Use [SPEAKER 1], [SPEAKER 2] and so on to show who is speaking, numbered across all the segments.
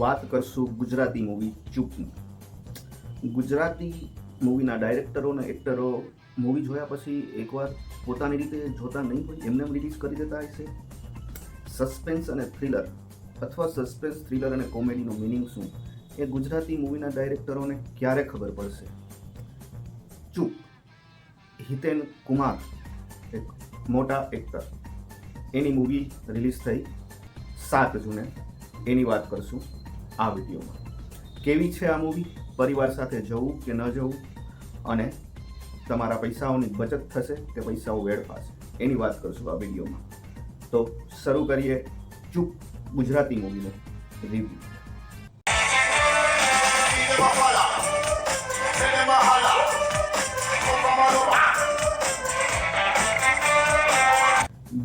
[SPEAKER 1] વાત કરશું ગુજરાતી મૂવી ચૂપની ગુજરાતી મૂવીના ડાયરેક્ટરો અને એક્ટરો મૂવી જોયા પછી એકવાર પોતાની રીતે જોતા નહીં હોય, એમને રિલીઝ કરી દેતા હશે. સસ્પેન્સ અને થ્રિલર અથવા સસ્પેન્સ થ્રિલર અને કોમેડીનું મિનિંગ શું? એ ગુજરાતી મૂવીના ડાયરેક્ટરોને ક્યારે ખબર પડશે? ચૂપ. હિતેન કુમાર, એક મોટા એક્ટર એની મૂવી રિલીઝ થઈ સાત જૂને. એની વાત કરશું આ વિડીયોમાં. કેવી છે આ મૂવી પરિવાર સાથે જવું કે ન જવું? અને તમારા પૈસાઓની બચત થશે કે પૈસાઓ વેડફાશે? એની વાત કરશું આ વિડીયોમાં. તો શરૂ કરીએ ચૂપ ગુજરાતી મૂવીનો રિવ્યુ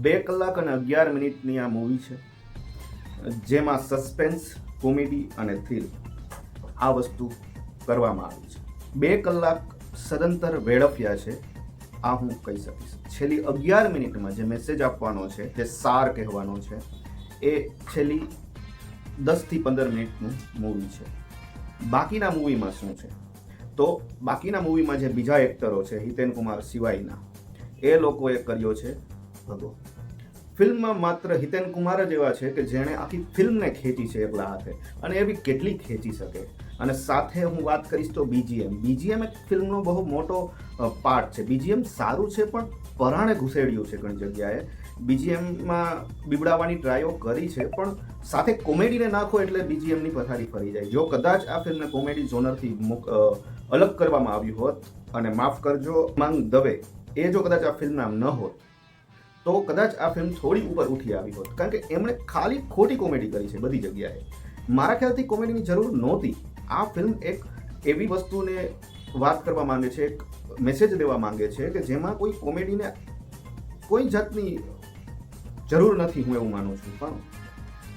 [SPEAKER 1] બે કલાક અને અગિયાર મિનિટની આ મૂવી છે. જેમાં સસ્પેન્સ કોમેડી અને થ્રિલ આ વસ્તુ કરવામાં આવી છે. બે કલાક સદંતર વેડફ્યા છે, આ હું કહી શકીશ. છેલ્લી અગિયાર મિનિટમાં જે મેસેજ આપવાનો છે, જે સાર કહેવાનો છે, એ છેલ્લી દસથી પંદર મિનિટનું મૂવી છે. બાકીના મૂવીમાં શું છે? તો બાકીના મૂવીમાં જે બીજા એક્ટરો છે, હિતેન કુમાર સિવાયના, એ લોકોએ કર્યો છે ભગો ફિલ્મમાં માત્ર હિતેન કુમાર જ એવા છે કે જેણે આખી ફિલ્મને ખેંચી છે એકલા હાથે અને એ બી કેટલી ખેંચી શકે. અને સાથે હું વાત કરીશ તો બીજીએમ બીજીએમ એક ફિલ્મનો બહુ મોટો પાર્ટ છે. બીજીએમ સારું છે પણ પરાણે ઘૂસેડ્યું છે ઘણી જગ્યાએ. બીજીએમમાં બીબડાવાની ટ્રાયો કરી છે પણ સાથે કોમેડીને નાખો એટલે બીજીએમની પથારી ફરી જાય. જો કદાચ આ ફિલ્મને કોમેડી ઝોનરથી અલગ કરવામાં આવ્યું હોત અને માફ કરજો, માંગ દવે. એ જો કદાચ આ ફિલ્મ નામ ન હોત તો કદાચ આ ફિલ્મ થોડી ઉપર ઉઠી આવી હોત. કારણ કે એમણે ખાલી ખોટી કોમેડી કરી છે બધી જગ્યાએ. મારા ખ્યાલથી કોમેડીની જરૂર નહોતી. આ ફિલ્મ એક એવી વસ્તુને વાત કરવા માંગે છે, એક મેસેજ દેવા માંગે છે કે જેમાં કોઈ કોમેડીને કોઈ જાતની જરૂર નથી, હું એવું માનું છું. પણ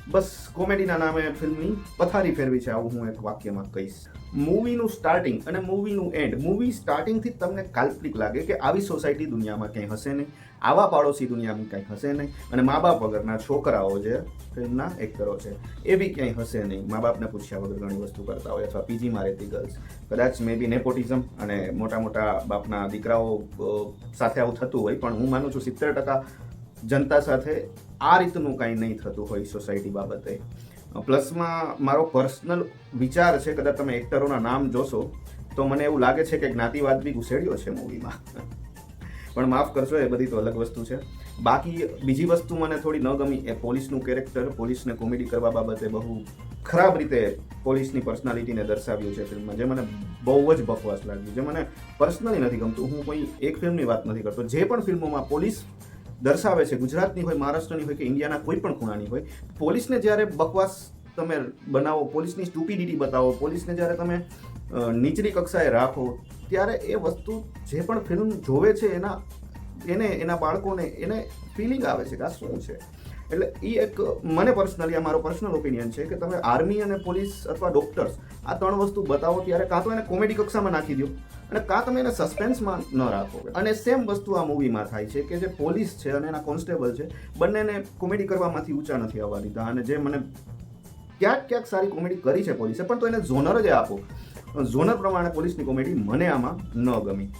[SPEAKER 1] બસ કોમેડીના નામે ફિલ્મની પથારી ફેરવી છે. આવું હું એક વાક્યમાં કહીશ. મૂવીનું સ્ટાર્ટિંગ અને મૂવીનું એન્ડ મૂવી સ્ટાર્ટિંગથી તમને કાલ્પનિક લાગે કે આવી સોસાયટી દુનિયામાં ક્યાંય હશે નહીં. આવા પાડોશી દુનિયામાં ક્યાંય હશે નહીં. અને મા બાપ વગરના છોકરાઓ જે ફિલ્મના એક્ટરો છે, એ બી ક્યાંય હશે નહીં. મા બાપને પૂછ્યા વગર ઘણી વસ્તુ કરતા હોય અથવા પીજીમાં રહેતી ગર્લ્સ કદાચ મે બી નેપોટિઝમ અને મોટા મોટા બાપના દીકરાઓ સાથે આવું થતું હોય. પણ હું માનું છું સિત્તેર ટકા જનતા સાથે આ રીતનું કાંઈ નહીં થતું હોય સોસાયટી બાબતે. પ્લસમાં મારો પર્સનલ વિચાર છે, કદાચ તમે એક્ટરોના નામ જોશો, તો મને એવું લાગે છે કે જ્ઞાતિવાદ બી ઘુસેડ્યો છે મૂવીમાં પણ માફ કરશો, એ બધી તો અલગ વસ્તુ છે. બાકી બીજી વસ્તુ મને થોડી ન ગમી એ પોલીસનું કેરેક્ટર પોલીસને કોમેડી કરવા બાબતે બહુ ખરાબ રીતે પોલીસની પર્સનાલિટીને દર્શાવ્યું છે ફિલ્મમાં, જે મને બહુ જ બકવાસ લાગ્યું, જે મને પર્સનલી નથી ગમતું. હું કોઈ એક ફિલ્મની વાત નથી કરતો. જે પણ ફિલ્મોમાં પોલીસ દર્શાવે છે, ગુજરાતની હોય, મહારાષ્ટ્રની હોય કે ઇન્ડિયાના કોઈ પણ ખૂણાની હોય, પોલીસને જ્યારે બકવાસ તમે બનાવો, પોલીસની સ્ટુપિડિટી બતાવો, પોલીસને જ્યારે તમે નીચલી કક્ષાએ રાખો, ત્યારે એ વસ્તુ જે પણ ફિલ્મ જોવે છે, એના, એને, એના બાળકોને એને ફિલિંગ આવે છે કે આ શું છે? એટલે એ એક મને પર્સનલી આ મારો પર્સનલ ઓપિનિયન છે કે તમે આર્મી અને પોલીસ અથવા ડોક્ટર્સ આ ત્રણ વસ્તુ બતાવો ત્યારે કાં તો એને કોમેડી કક્ષામાં નાખી દો અને કાં તમે એને સસ્પેન્સમાં ન રાખો. અને સેમ વસ્તુ આ મૂવીમાં થાય છે કે જે પોલીસ છે અને એના કોન્સ્ટેબલ છે, બંનેને કોમેડી કરવામાંથી ઊંચા નથી આવવા દીધા. અને જે મને ક્યાંક ક્યાંક સારી કોમેડી કરી છે પોલીસે પણ તો એને ઝોનર જ આપો. ઝોનર પ્રમાણે પોલીસની કોમેડી મને આમાં ન ગમી.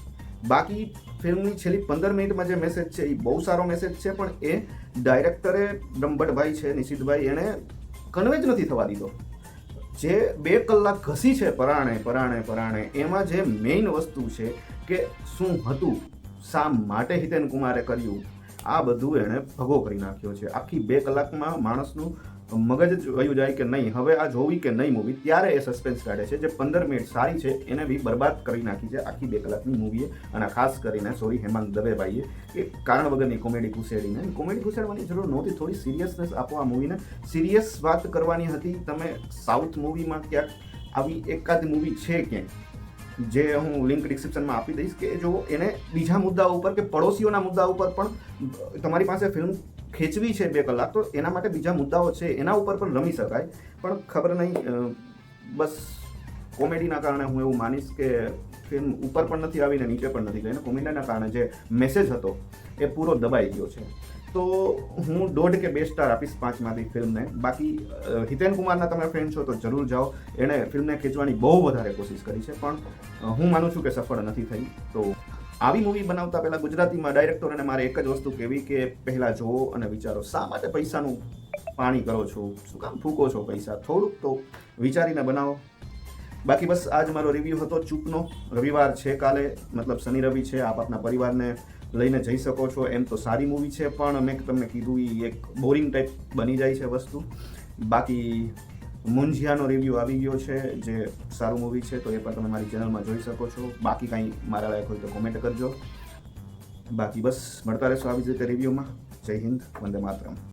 [SPEAKER 1] બાકી ફિલ્મની છેલ્લી પંદર મિનિટમાં જે મેસેજ છે એ બહુ સારો મેસેજ છે, પણ એ ડાયરેક્ટરે બ્રહ્મભટ્ટભાઈ છે, નિશિતભાઈ, એણે કન્વે જ નથી થવા દીધો. જે બે કલાક ઘસી છે પરાણે પરાણે પરાણે, એમાં જે મેઇન વસ્તુ છે કે શું હતું, શા માટે હિતેન કુમારે કર્યું, આ બધું એણે ભગો કરી નાખ્યો છે. આખી બે કલાકમાં માણસનું મગજ જ વયું જાય કે નહીં, હવે આ જોવી કે નહીં મૂવી ત્યારે એ સસ્પેન્સ કાઢે છે. જે પંદર મિનિટ સારી છે, એને બી બરબાદ કરી નાખી છે આખી બે કલાકની મૂવીએ અને ખાસ કરીને સોરી હેમાંગ દવેભાઈએ, કે કારણ વગરની કોમેડી ઘુસેડીને. કોમેડી ઘુસેડવાની જરૂર નહોતી, થોડી સિરિયસનેસ આપો આ મૂવીને સિરિયસ વાત કરવાની હતી, તમે સાઉથ મૂવીમાં ક્યાંક આવી એકાદ મૂવી છે કે જે હું લિંક ડિસ્ક્રિપ્શનમાં આપી દઈશ કે જો એને બીજા મુદ્દા ઉપર કે પડોશીઓના મુદ્દા ઉપર પણ તમારી પાસે ફિલ્મ ખેંચવી છે બે કલાક, તો એના માટે બીજા મુદ્દાઓ છે, એના ઉપર પણ રમી શકાય. પણ ખબર નહીં બસ કોમેડીના કારણે હું એવું માનીશ કે ફિલ્મ ઉપર પણ નથી આવીને નીચે પણ નથી ગઈને કોમેડીના કારણે જે મેસેજ હતો, એ પૂરો દબાઈ ગયો છે. તો હું દોઢ કે બે સ્ટાર આપીશ પાંચમાંથી ફિલ્મને. બાકી હિતેન કુમારના તમે ફ્રેન્ડ છો તો જરૂર જાઓ. એણે ફિલ્મને ખેંચવાની બહુ વધારે કોશિશ કરી છે, પણ હું માનું છું કે સફળ નથી થઈ. તો આવી મૂવી બનાવતા પહેલા ગુજરાતીમાં ડાયરેક્ટરને મારે એક જ વસ્તુ કહેવી કે પહેલા જોવો અને વિચારો, શા માટે પૈસાનું પાણી કરો છો? શું કામ ફૂકો છો પૈસા? થોડુંક તો વિચારીને બનાવો. બાકી બસ આજ મારો રિવ્યૂ હતો ચૂપનો રવિવાર છે કાલે, મતલબ શનિ રવિ છે, આપ આપના પરિવારને લઈને જઈ શકો છો. એમ તો સારી મૂવી છે, પણ મેં તમને કીધું એ એક બોરિંગ ટાઈપ બની જાય છે વસ્તુ. બાકી મુંજિયાનો રિવ્યૂ આવી ગયો છે, જે સારું મૂવી છે, તો એ પણ તમે મારી ચેનલમાં જોઈ શકો છો. બાકી કાંઈ મારા લાયક હોય તો કોમેન્ટ કરજો. બાકી બસ, મળતા રહેશો આવી જ રીતે રિવ્યૂમાં જય હિન્દ, વંદે માતરમ.